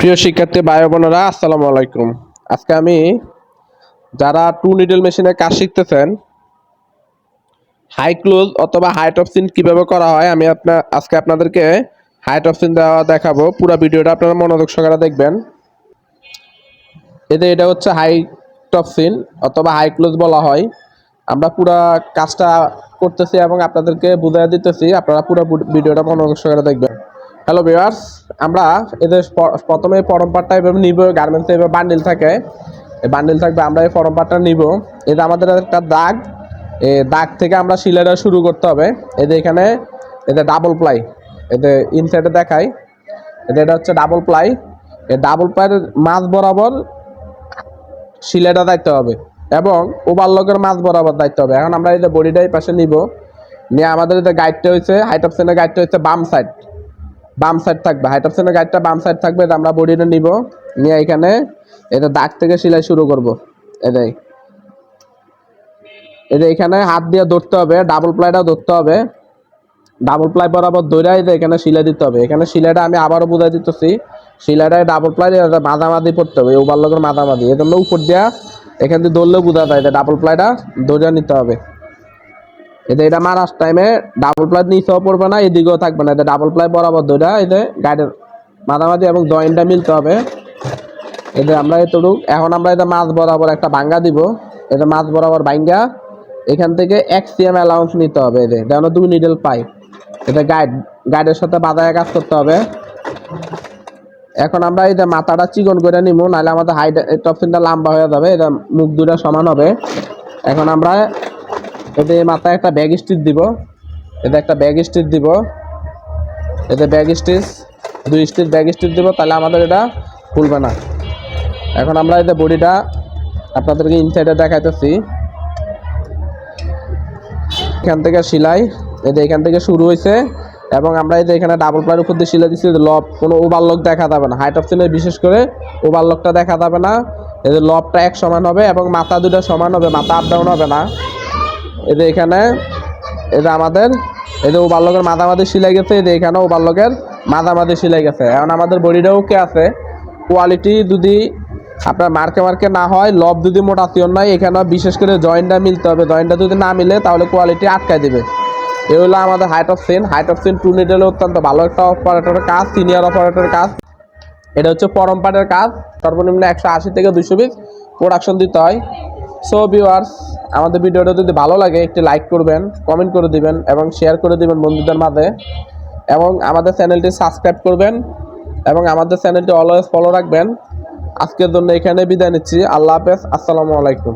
প্রিয় শিক্ষার্থী, ভাই বোনেরা, আসসালামু আলাইকুম। আজকে আমি যারা টু নিডল মেশিনে কাজ শিখতেছেন হাই ক্লোজ অথবা হাইট অফ সিন কীভাবে করা হয়, আমি আপনার আজকে আপনাদেরকে হাইট অফ সিন দেওয়া দেখাবো। পুরো ভিডিওটা আপনারা মনোযোগ সহকারে দেখবেন। এতে এটা হচ্ছে হাই অফ সিন অথবা হাই ক্লোজ বলা হয়। আমরা পুরো কাজটা করতেছি এবং আপনাদেরকে বুঝিয়ে দিতেছি, আপনারা পুরো ভিডিওটা মনোযোগ সহকারে দেখবেন। হ্যালো ভিউয়ার্স আমরা এদের প্রথমে ফরম পার্টটা এভাবে নিব গার্মেন্টসে এভাবে বান্ডিল থাকে। এই বান্ডিল থাকবে, আমরা এই ফরম পার্টটা নিব। এটা আমাদের একটা দাগ। এ দাগ থেকে আমরা সিলাইটা শুরু করতে হবে। এদের এখানে এদের ডাবল প্লাই এদের ইনসাইডে দেখাই। এদের এটা হচ্ছে ডাবল প্লাই এই ডাবল প্লাইয়ের মাঝ বরাবর সিলাইটা দায়িত্ব হবে এবং ওভারলকের মাঝ বরাবর দায়িত্ব হবে। এখন আমরা এই যে বডিটা এই পাশে নিব। নিয়ে আমাদের যে গাইডটা হয়েছে হাইট অফ সেনের গাইডটা হচ্ছে বাম সাইড বাম সাইড থাকবে। হাইট অফ সেনের গাইডটা বাম সাইড থাকবে, এটা আমরা বডিটা নিব। নিয়ে এখানে এটা দাগ থেকে সেলাই শুরু করব। এটাই এটা এখানে হাত দিয়ে ধরতে হবে ডাবল প্লাইটাও ধরতে হবে। ডাবল প্লাই বরাবর এটা এখানে সিলাই দিতে হবে। এখানে সিলাইটা আমি আবারও বুঝাই দিতেছি। সিলাইটা ডাবল প্লাই মাদামাদি পড়তে হবে ওভারলকের মাদামাদি এই জন্য উপর দিয়া এখান থেকে ধরলেও বোঝা যায় ডাবল প্লাইটা ধরে নিতে হবে। এতে এটা মারার টাইমে ডাবল প্লাই নিচেও পড়বে না, এদিকেও থাকবে না। এটা ডাবল প্লাই বরাবর ধরে এতে গাইডের মাঝামাঝি এবং জয়েন্টটা মিলতে হবে। এতে আমরা এতটুক, এখন আমরা এটা মাছ বরাবর একটা ভাঙ্গা দিব। এটা মাছ বরাবর ভাঙ্গা, এখান থেকে এক সিএম অ্যালাউন্স নিতে হবে। এদের যেন দুই নিডেল পাই এটা গাইড গাইডের সাথে বাধায় কাজ করতে হবে। এখন আমরা যে মাথাটা চিকন করে নিব, নাহলে আমাদের হাইট টপসিনটা লম্বা হয়ে যাবে। এটা মুখ দুটা সমান হবে। এখন আমরা এতে মাথায় একটা ব্যাগ স্টিচ দিব। এতে একটা ব্যাগ স্টিচ দিব। এতে ব্যাগ স্টিচ দুই স্টিচ ব্যাগ স্টিচ দিব, তাহলে আমাদের এটা খুলবে না। এখন আমরা এতে বডিটা আপনাদেরকে ইনসাইডে দেখাইতেছি। এখান থেকে সেলাই, এতে এখান থেকে শুরু হয়েছে এবং আমরা এই যে এখানে ডাবল প্লাইয়ের উপর দিয়ে সেলাই দিচ্ছি লব কোনো ওভারলক দেখা যাবে না। হাইট অফ সিলাই বিশেষ করে ওভারলকটা দেখা যাবে না। এদের লবটা এক সমান হবে এবং মাথা দুটো সমান হবে, মাথা আপ ডাউন হবে না। এদের এখানে এটা আমাদের এদের ওভারলকের মাঝামাঝি সিলাই গেছে এদের এখানে ওভারলকের মাঝামাঝি সিলাই গেছে। এখন আমাদের বডিটাও ওকে আছে? কোয়ালিটি যদি আপনার মার্কে মার্কে না হয় লব যদি মোটাসিয়ন নয় এখানে বিশেষ করে জয়েন্টটা মিলতে হবে। জয়েন্টটা যদি না মিলে, তাহলে কোয়ালিটি আটকায় দেবে। এ হলো আমাদের height of seam height of seam to needle অত্যন্ত ভালো একটা অপারেটরের কাজ সিনিয়র অপারেটরের কাজ। এটা হচ্ছে পরম্পারের কাজ। সর্বনিম্ন একশো আশি থেকে দুশো পিস প্রোডাকশন দিতে হয়। সো ভিউয়ার্স আমাদের ভিডিওটা যদি ভালো লাগে, একটি লাইক করবেন কমেন্ট করে দিবেন এবং শেয়ার করে দিবেন বন্ধুদের মাঝে। এবং আমাদের চ্যানেলটি সাবস্ক্রাইব করবেন এবং আমাদের চ্যানেলটি অলওয়েজ ফলো রাখবেন। আজকের জন্য এখানে বিদায় নিচ্ছি। আল্লাহ হাফেজ। আসসালামু আলাইকুম।